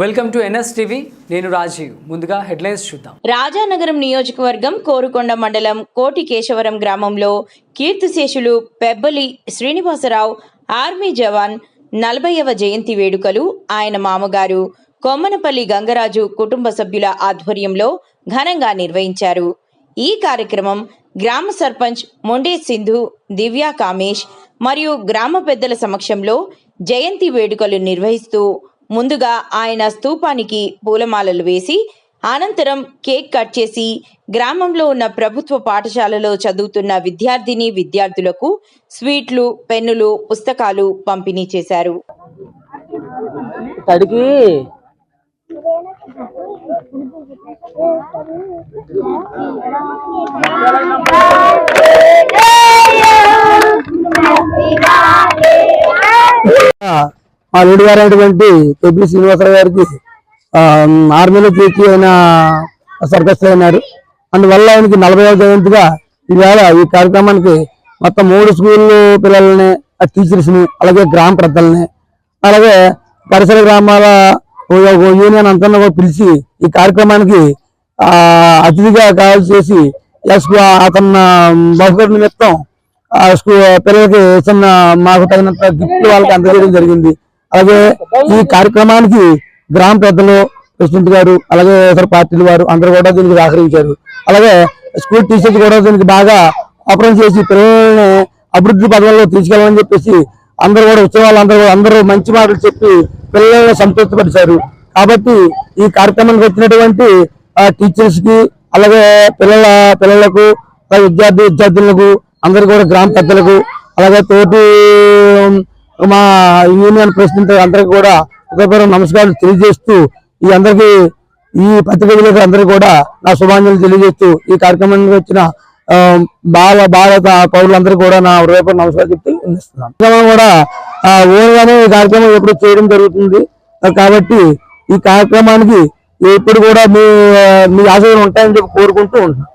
Welcome to NS TV నేను రాజీవ్. ముందుగా headlines చూద్దాం. రాజానగరం నియోజకవర్గం కోరుకొండ మండలం కోటి కేశవరం గ్రామంలో కీర్తిశేషులు పెబ్బలి శ్రీనివాసరావు ఆర్మీ జవాన్ నలభైవ జయంతి వేడుకలు ఆయన మామగారు కొమ్మనపల్లి గంగరాజు కుటుంబ సభ్యుల ఆధ్వర్యంలో ఘనంగా నిర్వహించారు. ఈ కార్యక్రమం గ్రామ సర్పంచ్ మొండే సింధు దివ్యా కామేష్ మరియు గ్రామ పెద్దల సమక్షంలో జయంతి వేడుకలు నిర్వహిస్తూ ముందుగా ఆయన స్తూపానికి పూలమాలలు వేసి అనంతరం కేక్ కట్ చేసి గ్రామంలో ఉన్న ప్రభుత్వ పాఠశాలలో చదువుతున్న విద్యార్థిని విద్యార్థులకు స్వీట్లు పెన్నులు పుస్తకాలు పంపిణీ చేశారు. తడికి మా లేడి గారు అయినటువంటి తొబ్బి శ్రీనివాసరావు గారికి ఆర్మీలో పీకి ఆయన సర్కస్ అయినారు అందువల్ల ఆయనకి నలభై జయంతిగా ఈవేళ ఈ కార్యక్రమానికి మొత్తం మూడు స్కూళ్ళు పిల్లల్ని టీచర్స్ని అలాగే గ్రామ పెద్దల్ని అలాగే పరిసర గ్రామాల యూనియన్ అంతా పిలిచి ఈ కార్యక్రమానికి అతిథిగా కాల్ చేసి అతను బహుకరణ నిమిత్తం ఆ స్కూల్ పిల్లలకి చిన్న మాకు తగినంత గిఫ్ట్ వాళ్ళకి అందజేయడం జరిగింది. అలాగే ఈ కార్యక్రమానికి గ్రామ పెద్దలు ప్రెసిడెంట్ గారు అలాగే ఇతర పార్టీల వారు అందరూ కూడా దీనికి సహకరించారు. అలాగే స్కూల్ టీచర్స్ కూడా దీనికి బాగా అపరం చేసి పిల్లల్ని అభివృద్ధి పథకంలో తీసుకెళ్ళాలని చెప్పేసి అందరూ కూడా ఉత్సవాలు అందరూ అందరూ మంచి మాటలు చెప్పి పిల్లల్ని సంతృప్తిపరిచారు. కాబట్టి ఈ కార్యక్రమానికి వచ్చినటువంటి టీచర్స్కి అలాగే పిల్లల పిల్లలకు విద్యార్థి విద్యార్థులకు అందరు కూడా గ్రామ పెద్దలకు అలాగే తోటి మా యూనియన్ ప్రెసిడెంట్ అందరికి కూడా ఒకరి నమస్కారాలు తెలియజేస్తూ ఈ అందరికీ ఈ పత్రికలకు అందరికీ కూడా నా శుభాంజలు తెలియజేస్తూ ఈ కార్యక్రమానికి వచ్చిన బాల భారత పౌరులందరికీ కూడా నా హృదయపూర్వ నమస్కారం చెప్తూ అందిస్తున్నాను కార్యక్రమం కూడా ఆ, ఓన్గానే ఈ కార్యక్రమం ఎప్పుడు చేయడం జరుగుతుంది. కాబట్టి ఈ కార్యక్రమానికి ఎప్పుడు కూడా మీ మీ ఆశయం ఉంటాయని చెప్పి కోరుకుంటూ ఉంటున్నాను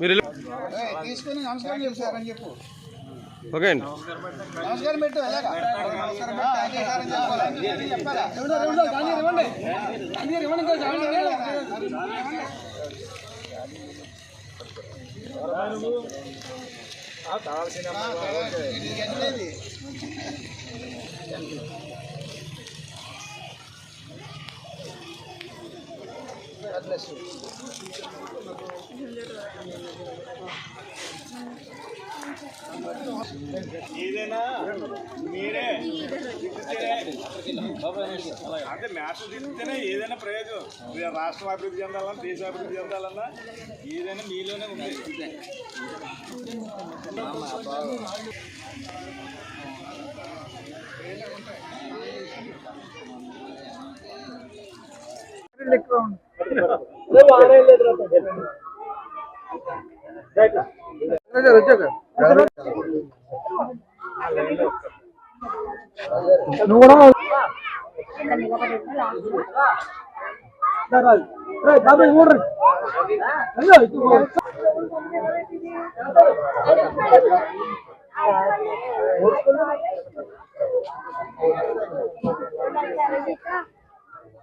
మీరు తీసుకొని నమస్కారం చెప్పు సార్ అని చెప్పు ఓకే అండి నమస్కారం పెట్టు ఎలాగా ఏదైనా మీరే. అంటే మ్యాథ్స్ తిరిగితేనే ఏదైనా ప్రయోజనం. మీరు రాష్ట్రం అభివృద్ధి చెందాలన్నా దేశ అభివృద్ధి చెందాలన్నా ఏదైనా మీలోనే ఉంది. నువ్వు కూడా బాబా చూడరు